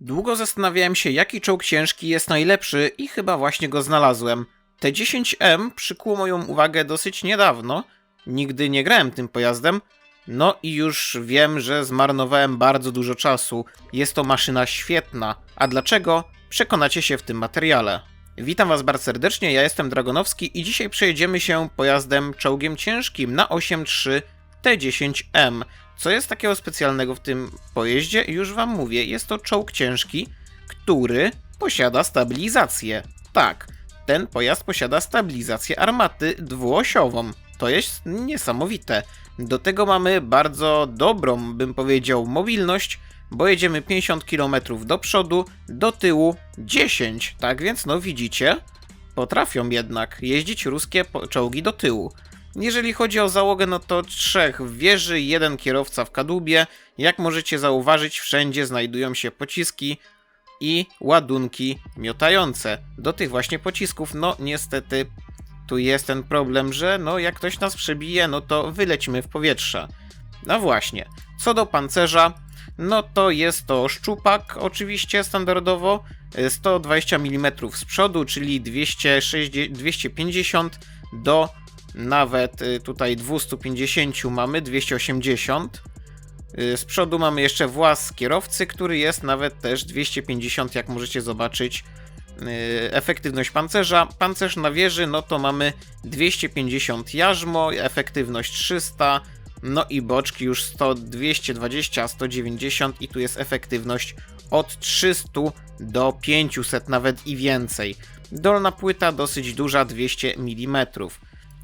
Długo zastanawiałem się, jaki czołg ciężki jest najlepszy i chyba właśnie go znalazłem. T10M przykuło moją uwagę dosyć niedawno. Nigdy nie grałem tym pojazdem. No i już wiem, że zmarnowałem bardzo dużo czasu. Jest to maszyna świetna. A dlaczego? Przekonacie się w tym materiale. Witam Was bardzo serdecznie, ja jestem Dragonowski i dzisiaj przejedziemy się pojazdem czołgiem ciężkim na 8.3 T10M. Co jest takiego specjalnego w tym pojeździe? Już Wam mówię, jest to czołg ciężki, który posiada stabilizację. Tak, ten pojazd posiada stabilizację armaty dwuosiową. To jest niesamowite. Do tego mamy bardzo dobrą, bym powiedział, mobilność, bo jedziemy 50 km do przodu, do tyłu 10. Tak więc, no widzicie, potrafią jednak jeździć ruskie czołgi do tyłu. Jeżeli chodzi o załogę, no to trzech w wieży, jeden kierowca w kadłubie. Jak możecie zauważyć, wszędzie znajdują się pociski i ładunki miotające. Do tych właśnie pocisków, no niestety, tu jest ten problem, że no jak ktoś nas przebije, no to wylecimy w powietrze. No właśnie, co do pancerza, no to jest to szczupak, oczywiście standardowo, y, 120 mm z przodu, czyli 260, 250 do nawet y, tutaj 250 mamy, 280. Y, Z przodu mamy jeszcze włas kierowcy, który jest nawet też 250, jak możecie zobaczyć. Y, Efektywność pancerza. Pancerz na wieży, no to mamy 250 jarzmo, efektywność 300, no i boczki już 100, 220, 190 i tu jest efektywność od 300 do 500, nawet i więcej. Dolna płyta dosyć duża, 200 mm.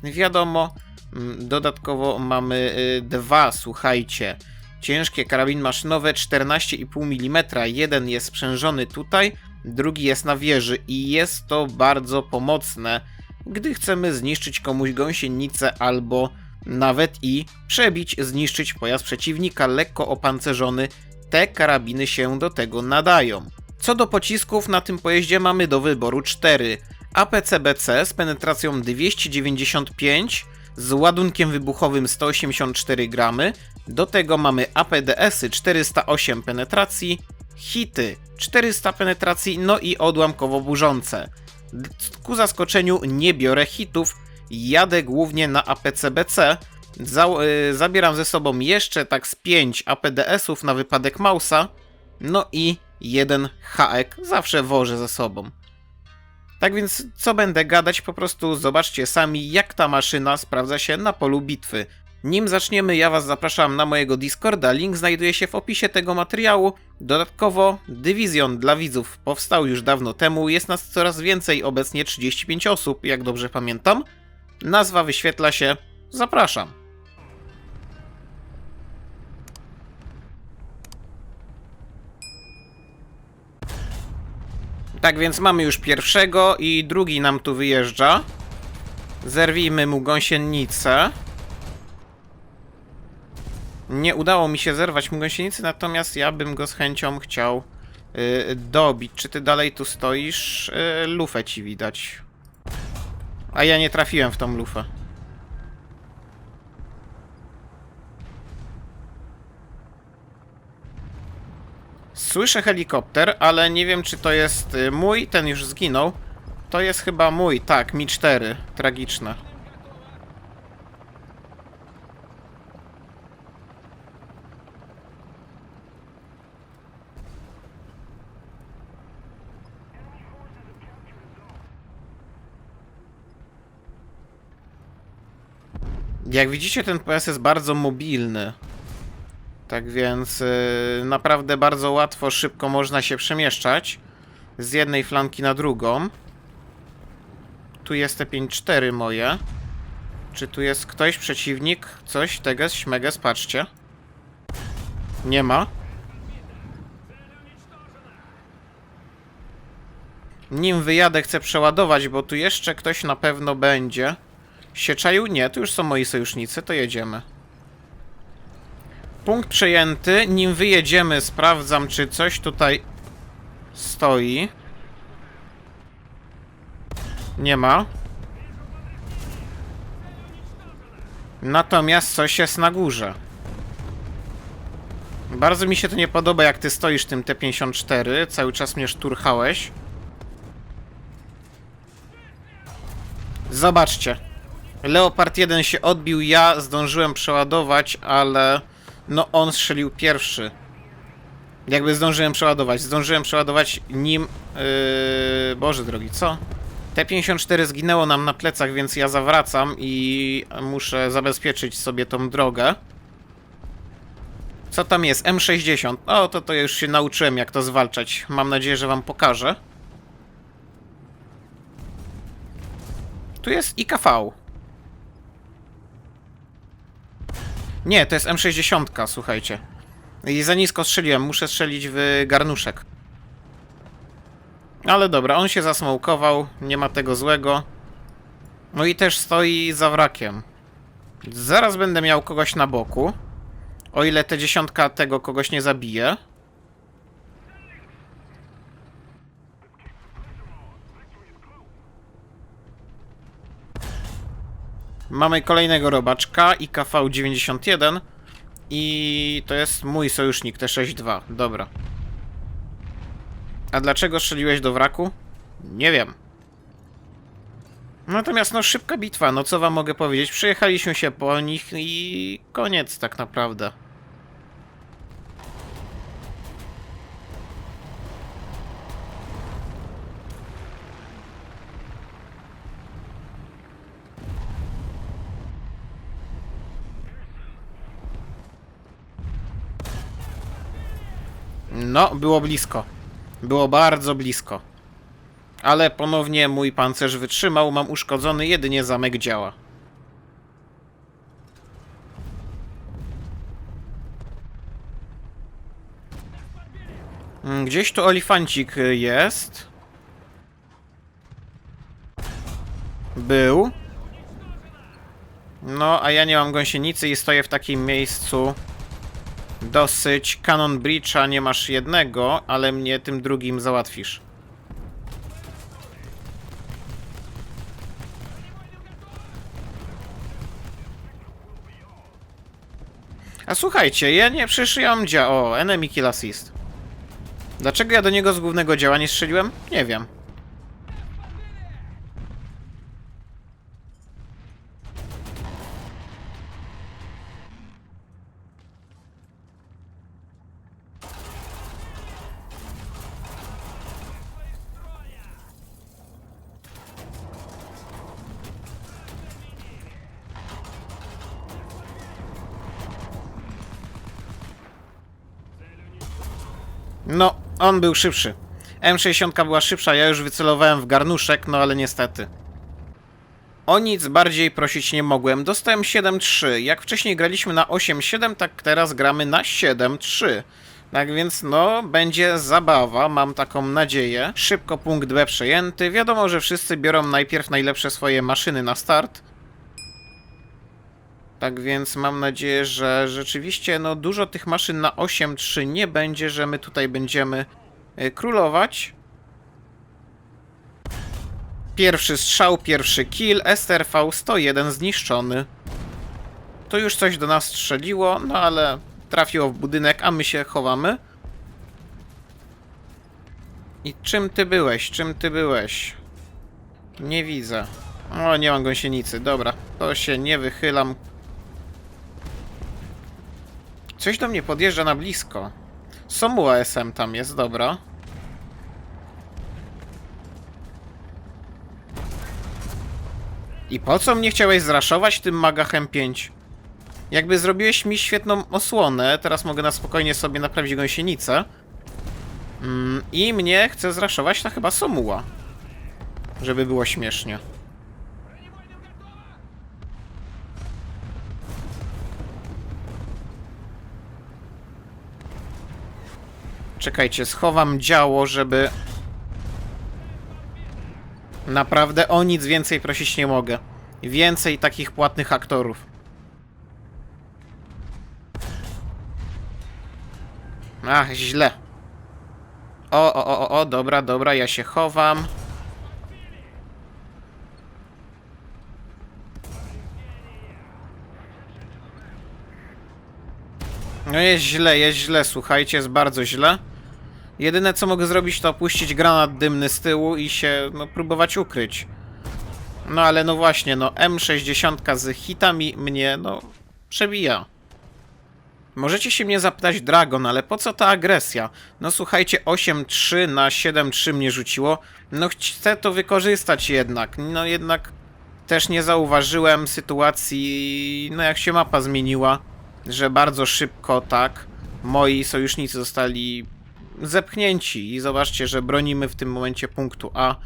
Wiadomo, mm, dodatkowo mamy y, dwa, słuchajcie, ciężkie karabiny maszynowe 14,5 mm. Jeden jest sprzężony tutaj, drugi jest na wieży i jest to bardzo pomocne, gdy chcemy zniszczyć komuś gąsienicę albo nawet i przebić, zniszczyć pojazd przeciwnika lekko opancerzony. Te karabiny się do tego nadają. Co do pocisków, na tym pojeździe mamy do wyboru 4. APCBC z penetracją 295, z ładunkiem wybuchowym 184 gramy. Do tego mamy APDS-y 408 penetracji, hity 400 penetracji, no i odłamkowo burzące. Ku zaskoczeniu nie biorę hitów, jadę głównie na APCBC. Za, y, zabieram ze sobą jeszcze tak z 5 APDS-ów na wypadek Mausa, no i jeden haek zawsze wożę ze sobą. Tak więc, co będę gadać, po prostu zobaczcie sami, jak ta maszyna sprawdza się na polu bitwy. Nim zaczniemy, ja Was zapraszam na mojego Discorda, link znajduje się w opisie tego materiału. Dodatkowo, dywizjon dla widzów powstał już dawno temu, jest nas coraz więcej, obecnie 35 osób, jak dobrze pamiętam. Nazwa wyświetla się, zapraszam. Tak więc mamy już pierwszego i drugi nam tu wyjeżdża. Zerwijmy mu gąsienicę. Nie udało mi się zerwać mu gąsienicy, natomiast ja bym go z chęcią chciał y, dobić. Czy ty dalej tu stoisz? Y, lufę ci widać. A ja nie trafiłem w tą lufę. Słyszę helikopter, ale nie wiem czy to jest y, mój, ten już zginął. To jest chyba mój, tak, Mi 4. Tragiczne. Jak widzicie, ten pojazd jest bardzo mobilny. Tak więc yy, naprawdę bardzo łatwo, szybko można się przemieszczać z jednej flanki na drugą. Tu jest te 5-4 moje. Czy tu jest ktoś, przeciwnik? Coś, teges, śmeges, patrzcie. Nie ma. Nim wyjadę, chcę przeładować, bo tu jeszcze ktoś na pewno będzie. Się czaił? Nie, tu już są moi sojusznicy, to jedziemy. Punkt przejęty. Nim wyjedziemy, sprawdzam, czy coś tutaj stoi. Nie ma. Natomiast coś jest na górze. Bardzo mi się to nie podoba, jak ty stoisz tym T-54, cały czas mnie szturchałeś. Zobaczcie. Leopard 1 się odbił, ja zdążyłem przeładować, ale no on strzelił pierwszy. Jakby zdążyłem przeładować. Zdążyłem przeładować nim... Yy... Boże drogi, co? T-54 zginęło nam na plecach, więc ja zawracam i muszę zabezpieczyć sobie tą drogę. Co tam jest? M60. O, to to już się nauczyłem, jak to zwalczać. Mam nadzieję, że wam pokażę. Tu jest IKV. Nie, to jest M60, słuchajcie. I za nisko strzeliłem, muszę strzelić w garnuszek. Ale dobra, on się zasmołkował, nie ma tego złego. No i też stoi za wrakiem. Zaraz będę miał kogoś na boku. O ile te dziesiątka tego kogoś nie zabije. Mamy kolejnego robaczka, IKV-91 i to jest mój sojusznik T-62, dobra. A dlaczego strzeliłeś do wraku? Nie wiem. Natomiast no szybka bitwa, no co wam mogę powiedzieć? Przyjechaliśmy się po nich i koniec tak naprawdę. No, było blisko. Było bardzo blisko. Ale ponownie mój pancerz wytrzymał, mam uszkodzony, jedynie zamek działa. Mm, Gdzieś tu olifancik y, jest. Był. No, a ja nie mam gąsienicy i stoję w takim miejscu dosyć. Cannon Breacha nie masz jednego, ale mnie tym drugim załatwisz. A słuchajcie, ja nie mam dzia... O, enemy kill assist. Dlaczego ja do niego z głównego działa nie strzeliłem? Nie wiem. No, on był szybszy. M60 była szybsza, ja już wycelowałem w garnuszek, no ale niestety. O nic bardziej prosić nie mogłem. Dostałem 7-3. Jak wcześniej graliśmy na 8-7, tak teraz gramy na 7-3. Tak więc no, będzie zabawa, mam taką nadzieję. Szybko punkt B przejęty. Wiadomo, że wszyscy biorą najpierw najlepsze swoje maszyny na start. Tak więc mam nadzieję, że rzeczywiście no, dużo tych maszyn na 8.3 nie będzie, że my tutaj będziemy y, królować. Pierwszy strzał, pierwszy kill, STRV 101 zniszczony. To już coś do nas strzeliło, no ale trafiło w budynek, a my się chowamy. I czym ty byłeś? Czym ty byłeś? Nie widzę. O, nie mam gąsienicy. Dobra, to się nie wychylam. Coś do mnie podjeżdża na blisko. Somuła SM tam jest, dobra. I po co mnie chciałeś zraszować tym Magachem 5? Jakby zrobiłeś mi świetną osłonę, teraz mogę na spokojnie sobie naprawić gąsienicę. Mm, I mnie chce zraszować ta chyba Somuła. Żeby było śmiesznie. Czekajcie, schowam działo, żeby... Naprawdę o nic więcej prosić nie mogę. Więcej takich płatnych aktorów. Ach, źle. O, o, o, o, dobra, dobra, ja się chowam. No jest źle, jest źle, słuchajcie, jest bardzo źle. Jedyne co mogę zrobić to opuścić granat dymny z tyłu i się, no, próbować ukryć. No ale no właśnie, no M60 z hitami mnie, no, przebija. Możecie się mnie zapytać, Dragon, ale po co ta agresja? No słuchajcie, 8-3 na 7-3 mnie rzuciło. No chcę to wykorzystać jednak. No jednak też nie zauważyłem sytuacji, no jak się mapa zmieniła, że bardzo szybko, tak, moi sojusznicy zostali zepchnięci i zobaczcie, że bronimy w tym momencie punktu A,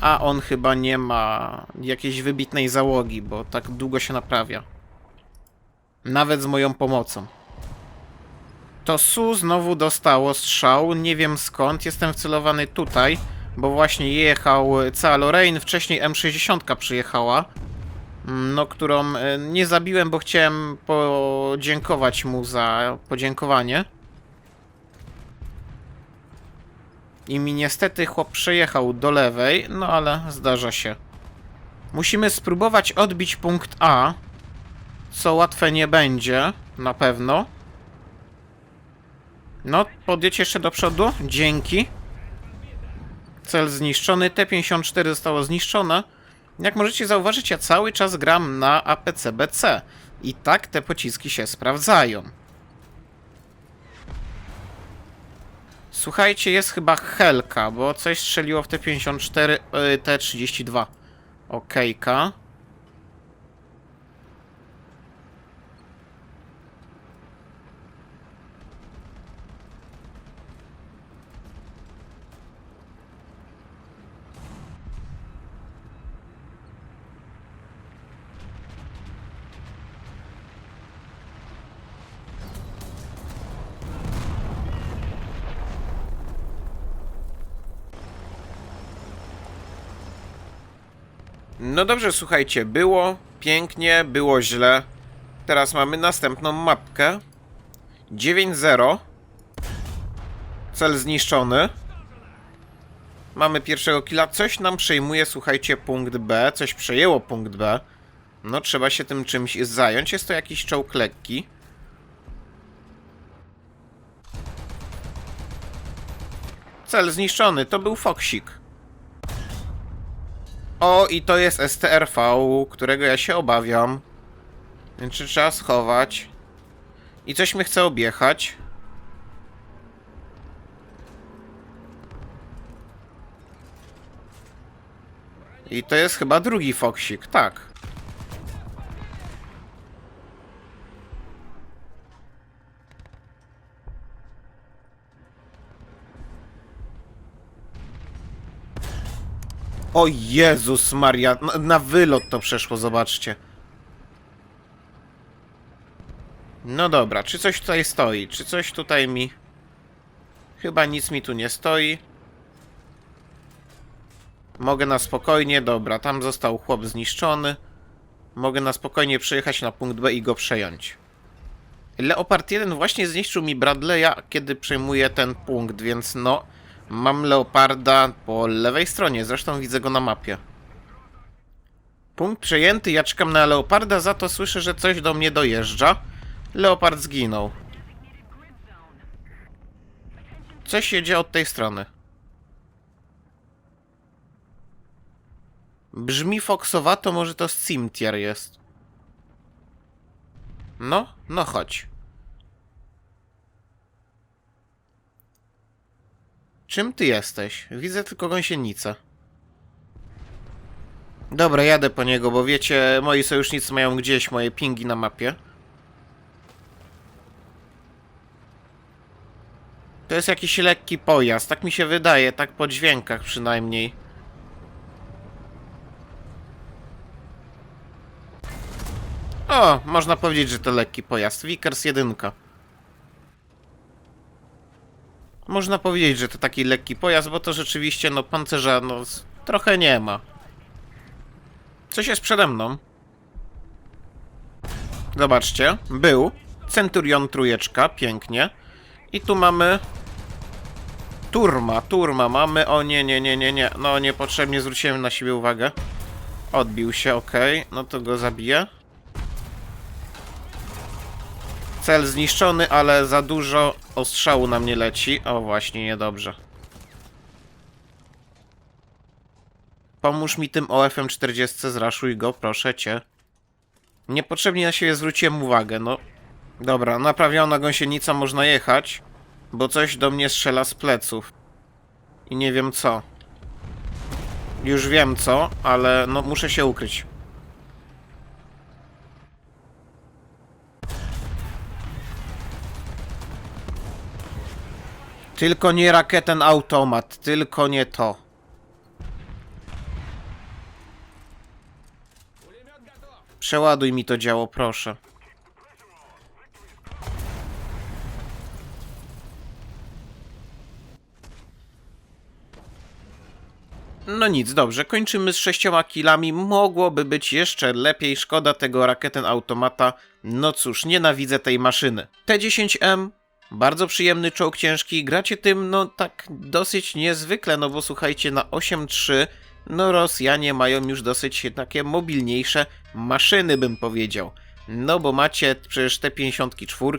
a on chyba nie ma jakiejś wybitnej załogi, bo tak długo się naprawia. Nawet z moją pomocą. To Su znowu dostało strzał, nie wiem skąd, jestem wcelowany tutaj, bo właśnie jechał cała Lorraine, wcześniej M60 przyjechała, mm, no którą e, nie zabiłem, bo chciałem podziękować mu za podziękowanie. I mi niestety chłop przejechał do lewej, no ale zdarza się. Musimy spróbować odbić punkt A, co łatwe nie będzie, na pewno. No, podjedź jeszcze do przodu. Dzięki. Cel zniszczony. T-54 zostało zniszczone. Jak możecie zauważyć, ja cały czas gram na APC-BC. I tak te pociski się sprawdzają. Słuchajcie, jest chyba Helka, bo coś strzeliło w T-54, y, T-32. Okejka. No dobrze, słuchajcie, było pięknie, było źle. Teraz mamy następną mapkę. 9-0. Cel zniszczony. Mamy pierwszego killa. Coś nam przejmuje, słuchajcie, punkt B. Coś przejęło punkt B. No, trzeba się tym czymś zająć. Jest to jakiś czołg lekki. Cel zniszczony. To był Foksik. O, i to jest STRV, którego ja się obawiam. Więc trzeba schować? I coś mnie chce objechać. I to jest chyba drugi Foksik, tak. O Jezus Maria, na, na wylot to przeszło, zobaczcie. No dobra, czy coś tutaj stoi? Czy coś tutaj mi... Chyba nic mi tu nie stoi. Mogę na spokojnie, dobra, tam został chłop zniszczony. Mogę na spokojnie przyjechać na punkt B i go przejąć. Leopard 1 właśnie zniszczył mi Bradley'a, kiedy przejmuję ten punkt, więc no... Mam Leoparda po lewej stronie, zresztą widzę go na mapie. Punkt przejęty, ja czekam na Leoparda, za to słyszę, że coś do mnie dojeżdża. Leopard zginął. Coś jedzie od tej strony. Brzmi foksowato, może to Cimtier jest. No, no chodź. Czym ty jesteś? Widzę tylko gąsienicę. Dobra, jadę po niego, bo wiecie, moi sojusznicy mają gdzieś moje pingi na mapie. To jest jakiś lekki pojazd, tak mi się wydaje, tak po dźwiękach przynajmniej. O, można powiedzieć, że to lekki pojazd. Vickers 1. Można powiedzieć, że to taki lekki pojazd, bo to rzeczywiście, no, pancerza, no, trochę nie ma. Coś jest przede mną. Zobaczcie, był. Centurion trójeczka, pięknie. I tu mamy... Turma, turma mamy. O nie, nie, nie, nie, nie. No niepotrzebnie zwróciłem na siebie uwagę. Odbił się, okej. No to go zabiję. Cel zniszczony, ale za dużo ostrzału na mnie leci. O, właśnie, niedobrze. Pomóż mi tym OF-em 40, zraszuj go, proszę cię. Niepotrzebnie na siebie zwróciłem uwagę, no. Dobra, naprawiono gąsienica, można jechać, bo coś do mnie strzela z pleców. I nie wiem co. Już wiem co, ale no muszę się ukryć. Tylko nie rakieten automat, tylko nie to. Przeładuj mi to działo, proszę. No nic, dobrze, kończymy z sześcioma kilami. Mogłoby być jeszcze lepiej, szkoda tego rakieten automata. No cóż, nienawidzę tej maszyny. T10M, bardzo przyjemny czołg ciężki. Gracie tym, no tak dosyć niezwykle, no bo słuchajcie, na 8.3 no Rosjanie mają już dosyć takie mobilniejsze maszyny, bym powiedział. No bo macie przecież te 54,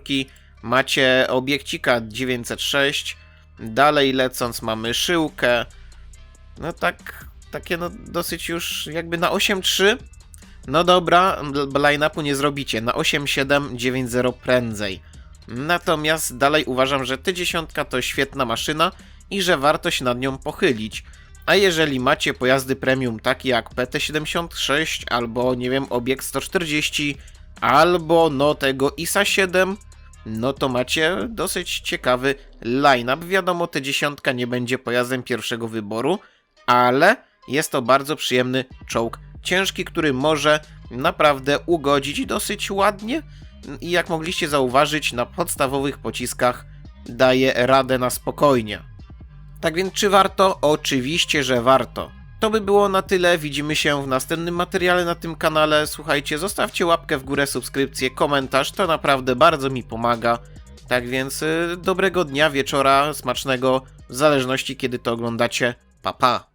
macie obiekcika 906, dalej lecąc mamy szyłkę. No tak, takie no dosyć już jakby na 8.3. No dobra, line-upu nie zrobicie, na 8.7, 9.0 prędzej. Natomiast dalej uważam, że T10 to świetna maszyna i że warto się nad nią pochylić. A jeżeli macie pojazdy premium takie jak PT76 albo nie wiem obiekt 140 albo no tego ISA 7 no to macie dosyć ciekawy line-up. Wiadomo, T10 nie będzie pojazdem pierwszego wyboru, ale jest to bardzo przyjemny czołg ciężki, który może naprawdę ugodzić dosyć ładnie i jak mogliście zauważyć na podstawowych pociskach daje radę na spokojnie. Tak więc czy warto? Oczywiście, że warto. To by było na tyle. Widzimy się w następnym materiale na tym kanale. Słuchajcie, zostawcie łapkę w górę, subskrypcję, komentarz. To naprawdę bardzo mi pomaga. Tak więc y, dobrego dnia, wieczora, smacznego, w zależności kiedy to oglądacie. Pa pa!